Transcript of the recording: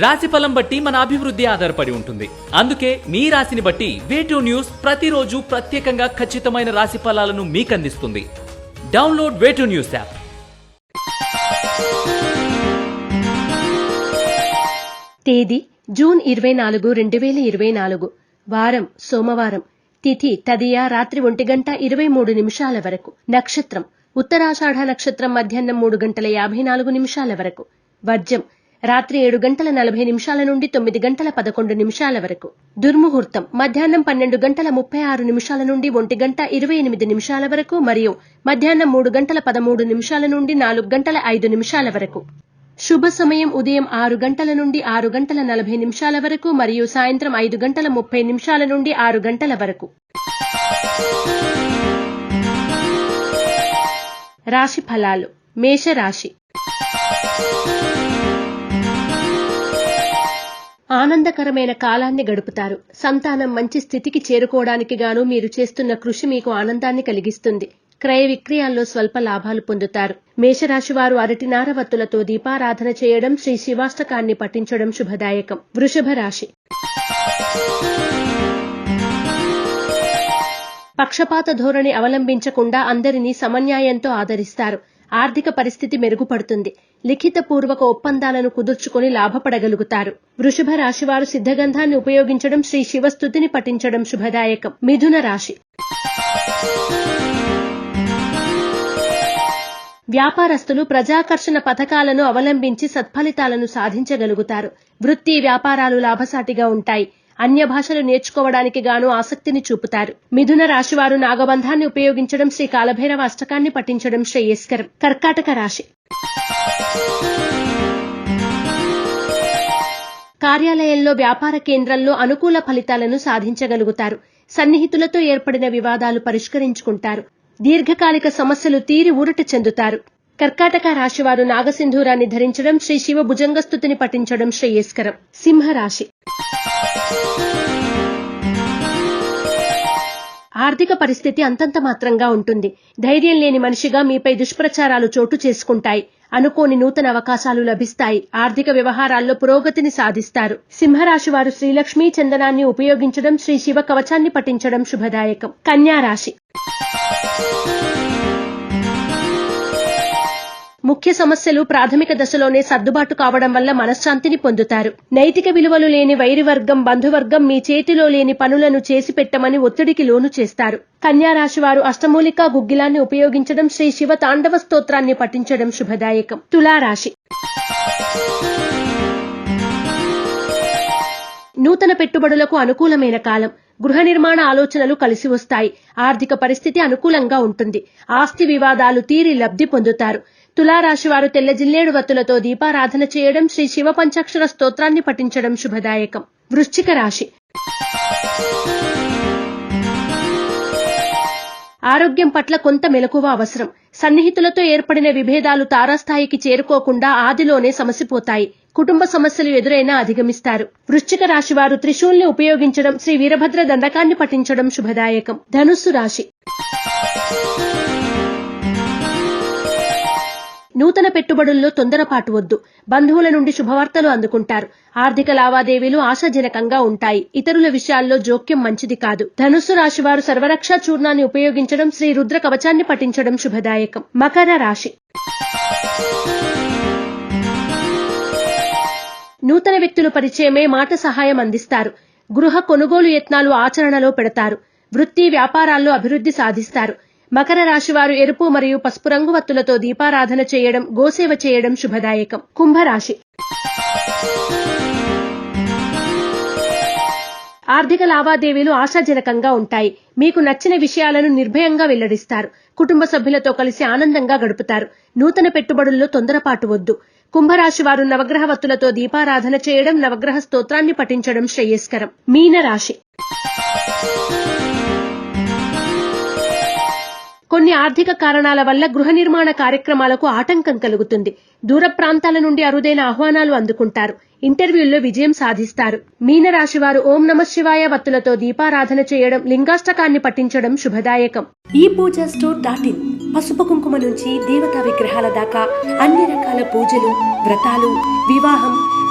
రాశి ఫలం బట్టి మన అభివృద్ధి ఆధారపడి ఉంటుంది. అందుకే మీ రాశిని బట్టి వేటూ న్యూస్ ప్రతిరోజు ప్రత్యేకంగా ఖచ్చితమైన రాశి ఫలాలను మీకు అందిస్తుంది download way two news app తేదీ జూన్ ఇరవై నాలుగు రెండు వేల ఇరవై నాలుగు. వారం సోమవారం. తిథి తదియా రాత్రి ఒంటి గంట ఇరవై మూడు నిమిషాల వరకు. నక్షత్రం ఉత్తరాషాఢ నక్షత్రం మధ్యాహ్నం మూడు గంటల యాభై నాలుగు నిమిషాల వరకు. వర్జం రాత్రి ఏడు గంటల నలభై నిమిషాల నుండి తొమ్మిది గంటల పదకొండు నిమిషాల వరకు. దుర్ముహూర్తం మధ్యాహ్నం పన్నెండు గంటల ముప్పై ఆరు నిమిషాల నుండి ఒంటి గంట ఇరవై ఎనిమిది నిమిషాల వరకు మరియు మధ్యాహ్నం మూడు గంటల పదమూడు నిమిషాల నుండి నాలుగు గంటల ఐదు నిమిషాల వరకు. శుభ సమయం ఉదయం ఆరు గంటల నుండి ఆరు గంటల నలభై నిమిషాల వరకు మరియు సాయంత్రం ఐదు గంటల ముప్పై నిమిషాల నుండి ఆరు గంటల వరకు. రాశి ఫలాలు మేషరాశి. ఆనందకరమైన కాలాన్ని గడుపుతారు. సంతానం మంచి స్థితికి చేరుకోవడానికి గాను మీరు చేస్తున్న కృషి మీకు ఆనందాన్ని కలిగిస్తుంది. క్రయ విక్రయాల్లో స్వల్ప లాభాలు పొందుతారు. మేషరాశి వారు అరటి నారవత్తులతో దీపారాధన చేయడం శ్రీ శివాష్టకాన్ని పఠించడం శుభదాయకం. వృషభ రాశి. పక్షపాత ధోరణి అవలంబించకుండా అందరినీ సమన్యాయంతో ఆదరిస్తారు. ఆర్థిక పరిస్థితి మెరుగుపడుతుంది. లిఖిత పూర్వక ఒప్పందాలను కుదుర్చుకొని లాభపడగలుగుతారు. వృషభ రాశివారు సిద్ధగంధాన్ని ఉపయోగించడం శ్రీ శివస్థుతిని పఠించడం శుభదాయకం. మిథున రాశి. వ్యాపారస్తులు ప్రజాకర్షణ పథకాలను అవలంబించి సత్ఫలితాలను సాధించగలుగుతారు. వృత్తి వ్యాపారాలు లాభసాటిగా ఉంటాయి. అన్య భాషలు నేర్చుకోవడానికి గాను ఆసక్తిని చూపుతారు. మిథున రాశివారు నాగబంధాన్ని ఉపయోగించడం శ్రీ కాలభైరవ అష్టకాన్ని పఠించడం శ్రేయస్కరం. కర్కాటక రాశి. కార్యాలయంలో వ్యాపార కేంద్రంలో అనుకూల ఫలితాలను సాధించగలుగుతారు. సన్నిహితులతో ఏర్పడిన వివాదాలు పరిష్కరించుకుంటారు. దీర్ఘకాలిక సమస్యలు తీరి ఊరట చెందుతారు. కర్కాటక రాశివారు నాగసింధూరాన్ని ధరించడం శ్రీ శివ భుజంగస్థుతిని పఠించడం శ్రేయస్కరం. సింహరాశి. ఆర్థిక పరిస్థితి అంతంత మాత్రంగా ఉంటుంది. ధైర్యం లేని మనిషిగా మీపై దుష్ప్రచారాలు చోటు చేసుకుంటాయి. అనుకోని నూతన అవకాశాలు లభిస్తాయి. ఆర్థిక వ్యవహారాల్లో పురోగతిని సాధిస్తారు. సింహరాశి వారు శ్రీలక్ష్మీ చందనాన్ని ఉపయోగించడం శ్రీ శివ కవచాన్ని పఠించడం శుభదాయకం. కన్యా రాశి. ముఖ్య సమస్యలు ప్రాథమిక దశలోనే సర్దుబాటు కావడం వల్ల మనశ్శాంతిని పొందుతారు. నైతిక విలువలు లేని వైరివర్గం బంధువర్గం మీ చేతిలో లేని పనులను చేసి పెట్టమని ఒత్తిడికి లోను చేస్తారు. కన్యారాశి వారు అష్టమూలికా గుగ్గిలాన్ని ఉపయోగించడం శ్రీ శివ తాండవ స్తోత్రాన్ని పఠించడం శుభదాయకం. తులారాశి. నూతన పెట్టుబడులకు అనుకూలమైన కాలం. గృహ నిర్మాణ ఆలోచనలు కలిసి వస్తాయి. ఆర్థిక పరిస్థితి అనుకూలంగా ఉంటుంది. ఆస్తి వివాదాలు తీరి లబ్ధి పొందుతారు. తులారాశి వారు తెల్ల జిల్లేడు వత్తులతో దీపారాధన చేయడం శ్రీ శివ పంచాక్షర స్తోత్రాన్ని పఠించడం శుభదాయకం. వృశ్చిక రాశి. ఆరోగ్యం పట్ల కొంత మెలకువ అవసరం. సన్నిహితులతో ఏర్పడిన విభేదాలు తారాస్థాయికి చేరుకోకుండా ఆదిలోనే సమసిపోతాయి. కుటుంబ సమస్యలు ఎదురైనా అధిగమిస్తారు. వృశ్చిక రాశి వారు త్రిశూల్ని ఉపయోగించడం శ్రీ వీరభద్ర దండకాన్ని పఠించడం శుభదాయకం. ధనుస్సు రాశి. నూతన పెట్టుబడుల్లో తొందరపాటు వద్దు. బంధువుల నుండి శుభవార్తలు అందుకుంటారు. ఆర్థిక లావాదేవీలు ఆశాజనకంగా ఉంటాయి. ఇతరుల విషయాల్లో జోక్యం మంచిది కాదు. ధనుస్సు రాశి వారు సర్వరక్షా చూర్ణాన్ని ఉపయోగించడం శ్రీ రుద్ర కవచాన్ని పఠించడం శుభదాయకం. మకర రాశి. నూతన వ్యక్తులు పరిచయమే మాట సహాయం అందిస్తారు. గృహ కొనుగోలు యత్నాలు ఆచరణలో పెడతారు. వృత్తి వ్యాపారాల్లో అభివృద్ధి సాధిస్తారు. మకర రాశి వారు ఎరుపు మరియు పసుపు రంగు వత్తులతో దీపారాధన చేయడం గోసేవ చేయడం శుభదాయకం. కుంభరాశి. ఆర్థిక లావాదేవీలు ఆశాజనకంగా ఉంటాయి. మీకు నచ్చిన విషయాలను నిర్భయంగా వెల్లడిస్తారు. కుటుంబ సభ్యులతో కలిసి ఆనందంగా గడుపుతారు. నూతన పెట్టుబడుల్లో తొందరపాటు వద్దు. కుంభరాశి వారు నవగ్రహ వత్తులతో దీపారాధన చేయడం నవగ్రహ స్తోత్రాన్ని పఠించడం శ్రేయస్కరం. మీన రాశి కొన్ని ఆర్థిక కారణాల వల్ల గృహ నిర్మాణ కార్యక్రమాలకు ఆటంకం కలుగుతుంది. దూర ప్రాంతాల నుండి అరుదైన ఆహ్వానాలు అందుకుంటారు. ఇంటర్వ్యూల్లో విజయం సాధిస్తారు. మీనరాశి వారు ఓం నమ శివాయ వత్తులతో దీపారాధన చేయడం లింగాష్టకాన్ని పఠించడం శుభదాయకం. ఈ పూజ స్టోర్ డాట్ ఇన్ పసుపు కుంకుమ నుంచి దేవతా విగ్రహాల దాకా అన్ని రకాల పూజలు వ్రతాలు వివాహం